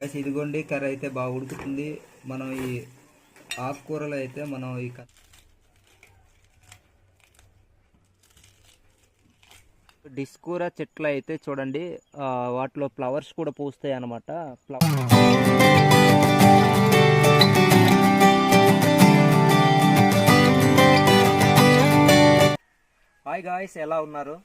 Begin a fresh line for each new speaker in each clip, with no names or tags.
ఇదిగోండి కర్రీ అయితే బాగా ఉడుకుతుంది. మనం ఈ ఆకుకూరలు అయితే మనం ఈ డిస్కూర చెట్లు అయితే చూడండి వాటిలో ఫ్లవర్స్ కూడా పూస్తాయి అనమాట ఫ్లవర్ హాయ్ గాయస్ ఎలా ఉన్నారు?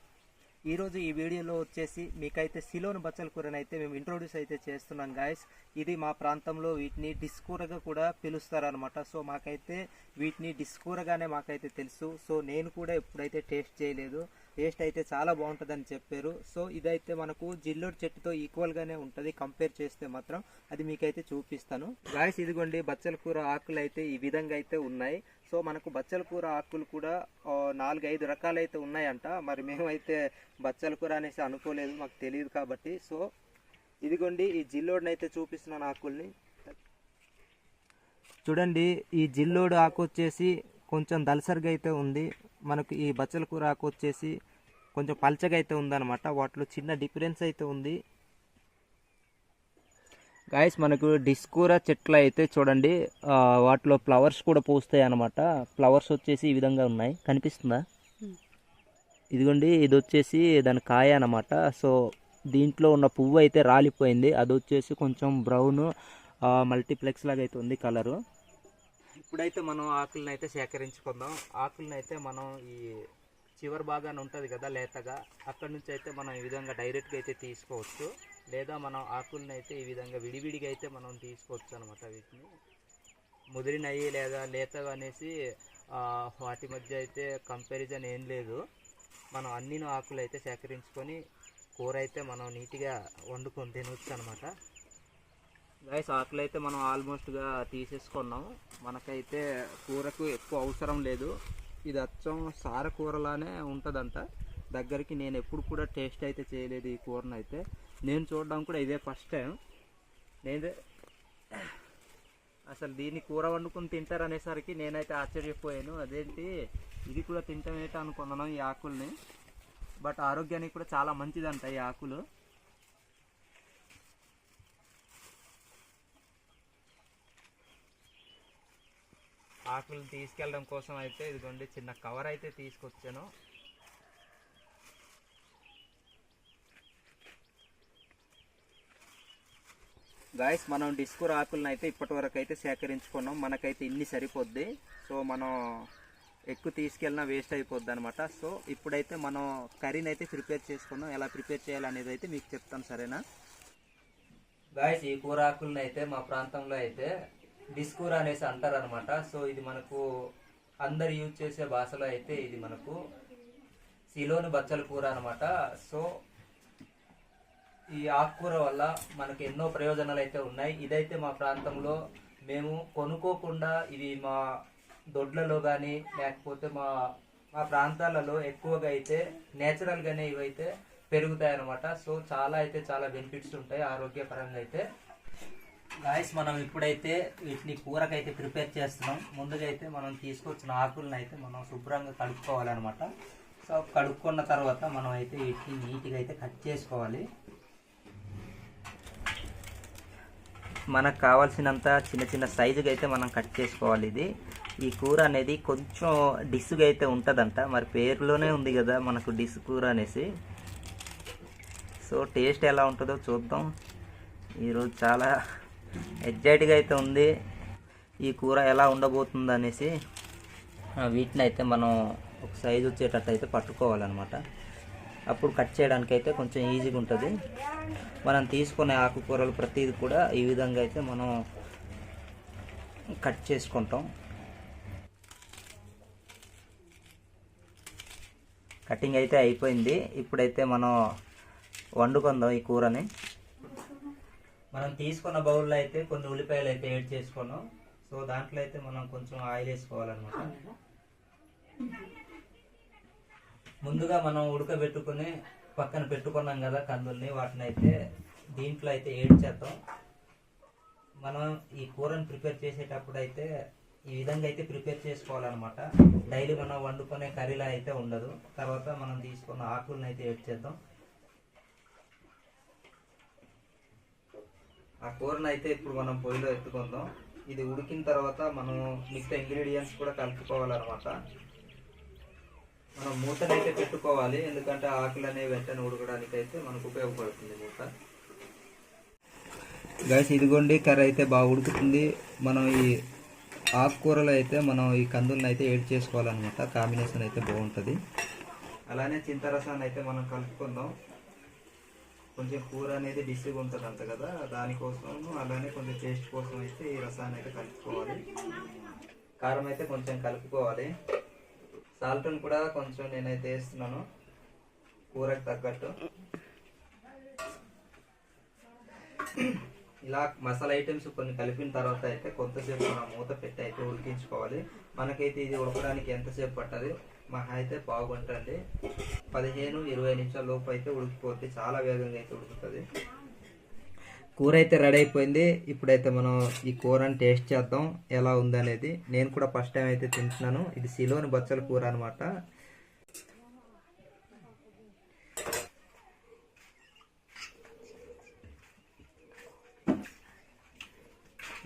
ఈరోజు ఈ వీడియోలో వచ్చేసి మీకైతే సిలోన్ బచ్చల కూరని అయితే మేము ఇంట్రొడ్యూస్ అయితే చేస్తున్నాం గాయస్ ఇది మా ప్రాంతంలో వీటిని డిస్కూరగా కూడా పిలుస్తారనమాట సో మాకైతే వీటిని డిస్కూరగానే మాకైతే తెలుసు. సో నేను కూడా ఎప్పుడైతే టేస్ట్ చేయలేదు టేస్ట్ అయితే చాలా బాగుంటుందని చెప్పారు. సో ఇదైతే మనకు జిల్లోడు చెట్టుతో ఈక్వల్గానే ఉంటుంది. కంపేర్ చేస్తే మాత్రం అది మీకైతే చూపిస్తాను. గాయస్ ఇదిగోండి బచ్చల కూర ఆకులు అయితే ఈ విధంగా అయితే ఉన్నాయి. సో మనకు బచ్చల కూర ఆకులు కూడా నాలుగు ఐదు రకాలైతే ఉన్నాయంట. మరి మేమైతే బచ్చల కూర అనేసి అనుకోలేదు మాకు తెలియదు కాబట్టి. సో ఇదిగోండి ఈ జిల్లోడిని అయితే చూపిస్తున్నాను ఆకుల్ని. చూడండి ఈ జిల్లోడు ఆకు వచ్చేసి కొంచెం దలసరిగా అయితే ఉంది. మనకు ఈ బచ్చల కూర ఆకు వచ్చేసి కొంచెం పల్చగా అయితే ఉందన్నమాట. వాటిలో చిన్న డిఫరెన్స్ అయితే ఉంది. గాయస్ మనకు డిస్కూర చెట్లు అయితే చూడండి వాటిలో ఫ్లవర్స్ కూడా పూస్తాయి అన్నమాట. ఫ్లవర్స్ వచ్చేసి ఈ విధంగా ఉన్నాయి. కనిపిస్తుందా? ఇదిగోండి ఇది వచ్చేసి దాని కాయ అన్నమాట. సో దీంట్లో ఉన్న పువ్వు అయితే రాలిపోయింది. అది వచ్చేసి కొంచెం బ్రౌన్ మల్టీప్లెక్స్ లాగా అయితే ఉంది కలరు ఇప్పుడైతే మనం ఆకులను అయితే సేకరించుకుందాం. ఆకులను అయితే మనం ఈ చివరి భాగాన ఉంటుంది కదా లేతగా. అక్కడ నుంచి అయితే మనం ఈ విధంగా డైరెక్ట్గా అయితే తీసుకోవచ్చు. లేదా మనం ఆకులను అయితే ఈ విధంగా విడివిడిగా అయితే మనం తీసుకోవచ్చు అనమాట వీటిని. ముదిరినవి లేదా లేతగా అనేసి వాటి మధ్య అయితే కంపారిజన్ ఏం లేదు. మనం అన్ని ఆకులు అయితే సేకరించుకొని కూర అయితే మనం నీట్గా వండుకొని తినవచ్చు అనమాట గైస్ ఆకులు అయితే మనం ఆల్మోస్ట్గా తీసేసుకున్నాం మనకైతే కూరకు ఎక్కువ అవసరం లేదు. ఇది అచ్చం సార కూరలానే ఉంటుందంట. దగ్గరికి నేను ఎప్పుడు కూడా టేస్ట్ అయితే చేయలేదు ఈ కూరను అయితే నేను చూడడం కూడా ఇదే ఫస్ట్ టైం నేనే అసలు దీన్ని కూర వండుకొని తింటారు అనేసరికి నేనైతే ఆశ్చర్యపోయాను. అదేంటి? ఇది కూడా తింటామేట అనుకున్నాను ఈ ఆకుల్ని. బట్ ఆరోగ్యానికి కూడా చాలా మంచిదంట ఈ ఆకులు. ఆకులు తీసుకెళ్ళడం కోసం అయితే ఇదిగోండి చిన్న కవర్ అయితే తీసుకొచ్చాను. గాయస్ మనం డిస్కూర్ ఆకులను అయితే ఇప్పటి వరకు అయితే సేకరించుకున్నాం. మనకైతే ఇన్ని సరిపోద్ది. సో మనం ఎక్కువ తీసుకెళ్ళినా వేస్ట్ అయిపోద్ది అనమాట సో ఇప్పుడైతే మనం కర్రీని అయితే ప్రిపేర్ చేసుకున్నాం. ఎలా ప్రిపేర్ చేయాలనేది అయితే మీకు చెప్తాను సరేనా? గాయస్ ఈ కూర ఆకులను అయితే మా ప్రాంతంలో అయితే డిస్కూర్ అనేసి అంటారు అనమాట సో ఇది మనకు అందరు యూజ్ చేసే భాషలో అయితే ఇది మనకు సిలోని బచ్చల కూర అనమాట సో ఈ ఆకుకూర వల్ల మనకు ఎన్నో ప్రయోజనాలు అయితే ఉన్నాయి. ఇదైతే మా ప్రాంతంలో మేము కొనుక్కోకుండా ఇది మా దొడ్లలో కానీ లేకపోతే మా మా ప్రాంతాలలో ఎక్కువగా అయితే నేచురల్గానే ఇవైతే పెరుగుతాయి అన్నమాట సో చాలా అయితే చాలా బెనిఫిట్స్ ఉంటాయి ఆరోగ్యపరంగా అయితే. గాయస్ మనం ఇప్పుడైతే వీటిని కూరకైతే ప్రిపేర్ చేస్తున్నాం. ముందుగా అయితే మనం తీసుకొచ్చిన ఆకులను అయితే మనం శుభ్రంగా కడుక్కోవాలన్నమాట. సో కడుక్కున్న తర్వాత మనం అయితే వీటిని నీట్గా అయితే కట్ చేసుకోవాలి. మనకు కావాల్సినంత చిన్న చిన్న సైజుగా అయితే మనం కట్ చేసుకోవాలి ఇది. ఈ కూర అనేది కొంచెం డిస్గా అయితే ఉంటుందంట. మరి పేరులోనే ఉంది కదా మనకు డిస్ కూర అనేసి. సో టేస్ట్ ఎలా ఉంటుందో చూద్దాం. ఈరోజు చాలా ఎగ్జైట్గా అయితే ఉంది. ఈ కూర ఎలా ఉండబోతుంది అనేసి వీటిని అయితే మనం ఒక సైజు వచ్చేటట్టు అయితే పట్టుకోవాలన్నమాట. అప్పుడు కట్ చేయడానికి అయితే కొంచెం ఈజీగా ఉంటుంది. మనం తీసుకునే ఆకుకూరలు ప్రతిదీ కూడా ఈ విధంగా అయితే మనం కట్ చేసుకుంటాం. కటింగ్ అయితే అయిపోయింది. ఇప్పుడైతే మనం వండుకుందాం ఈ కూరని. మనం తీసుకున్న బౌల్లో అయితే కొన్ని ఉల్లిపాయలు అయితే యాడ్ చేసుకున్నాం సో దాంట్లో అయితే మనం కొంచెం ఆయిల్ వేసుకోవాలన్నమాట. ముందుగా మనం ఉడకబెట్టుకుని పక్కన పెట్టుకున్నాం కదా కందుల్ని వాటిని అయితే దీంట్లో అయితే ఏడ్ చేద్దాం. మనం ఈ కూరని ప్రిపేర్ చేసేటప్పుడు అయితే ఈ విధంగా అయితే ప్రిపేర్ చేసుకోవాలన్నమాట. డైలీ మనం వండుకునే కర్రీలా అయితే ఉండదు. తర్వాత మనం తీసుకున్న ఆకులను అయితే ఏడ్ చేద్దాం. ఆ కూరను అయితే ఇప్పుడు మనం పొయ్యిలో ఎత్తుకుందాం. ఇది ఉడికిన తర్వాత మనం మిగతా ఇంగ్రీడియంట్స్ కూడా కలుపుకోవాలన్నమాట. మనం మూతనైతే పెట్టుకోవాలి. ఎందుకంటే ఆకులు అనేవి వెంటనే ఉడకడానికి అయితే మనకు ఉపయోగపడుతుంది మూత. గైస్ ఇదిగోండి కర్రీ అయితే బాగా ఉడుకుతుంది. మనం ఈ ఆకుకూరలు అయితే మనం ఈ కందులను అయితే ఏడ్ చేసుకోవాలన్నమాట. కాంబినేషన్ అయితే బాగుంటుంది. అలానే చింతరసాన్ని అయితే మనం కలుపుకుందాం. కొంచెం కూర అనేది డిష్గా ఉంటుంది అంత కదా దానికోసం అలానే కొంచెం టేస్ట్ కోసం అయితే ఈ రసాన్ని అయితే కలుపుకోవాలి. కారం అయితే కొంచెం కలుపుకోవాలి. సాల్ట్ని కూడా కొంచెం నేనైతే వేస్తున్నాను. కూరకు తగ్గట్టు. ఇలా మసాలా ఐటమ్స్ కొన్ని కలిపిన తర్వాత అయితే కొంతసేపు మనం మూత పెట్టి అయితే ఉడికించుకోవాలి. మనకైతే ఇది ఉడకడానికి ఎంతసేపు పట్టదు. మహా అయితే బాగుంటుంది పదిహేను ఇరవై నిమిషాల లోపు అయితే ఉడికిపోతే చాలా వేగంగా అయితే ఉడుకుతుంది. కూర అయితే రెడీ అయిపోయింది. ఇప్పుడైతే మనం ఈ కూరని టేస్ట్ చేద్దాం. ఎలా ఉందనేది నేను కూడా ఫస్ట్ టైం అయితే తింటున్నాను. ఇది సిలోని బచ్చల కూర అనమాట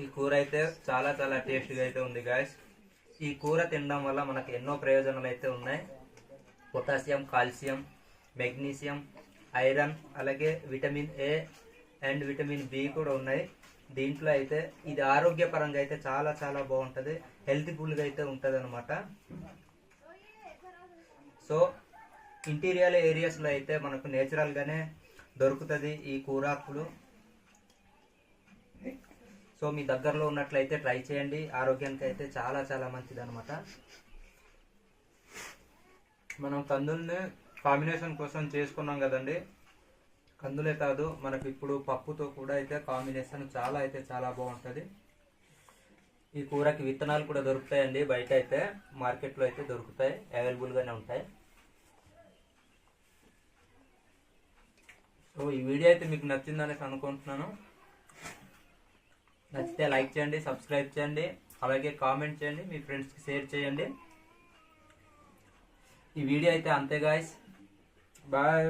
ఈ కూర అయితే చాలా చాలా టేస్ట్గా అయితే ఉంది గాయస్ ఈ కూర తినడం వల్ల మనకు ఎన్నో ప్రయోజనాలు అయితే ఉన్నాయి. పొటాషియం కాల్షియం మెగ్నీషియం ఐరన్ అలాగే vitamin A and vitamin B కూడా ఉన్నాయి. దీంట్లో అయితే ఇది ఆరోగ్యపరంగా అయితే చాలా చాలా బాగుంటుంది. హెల్త్ఫుల్గా అయితే ఉంటుంది అనమాట సో ఇంటీరియర్ ఏరియాస్లో అయితే మనకు నేచురల్గానే దొరుకుతుంది ఈ కూరాకులు. సో మీ దగ్గరలో ఉన్నట్లయితే ట్రై చేయండి. ఆరోగ్యానికి అయితే చాలా చాలా మంచిది అనమాట మనం కందుల్ని కాంబినేషన్ కోసం చేసుకున్నాం కదండి. కందులే కాదు మనకు ఇప్పుడు పప్పుతో కూడా అయితే కాంబినేషన్ చాలా అయితే చాలా బాగుంటుంది. ఈ కూరకి విత్తనాలు కూడా దొరుకుతాయండి బయట అయితే మార్కెట్లో అయితే దొరుకుతాయి అవైలబుల్గానే ఉంటాయి. సో ఈ వీడియో అయితే మీకు నచ్చిందనేసి అనుకుంటున్నాను. నచ్చితే లైక్ చేయండి సబ్స్క్రైబ్ చేయండి అలాగే కామెంట్ చేయండి మీ ఫ్రెండ్స్కి షేర్ చేయండి. ఈ వీడియో అయితే అంతే గాయస్ బాయ్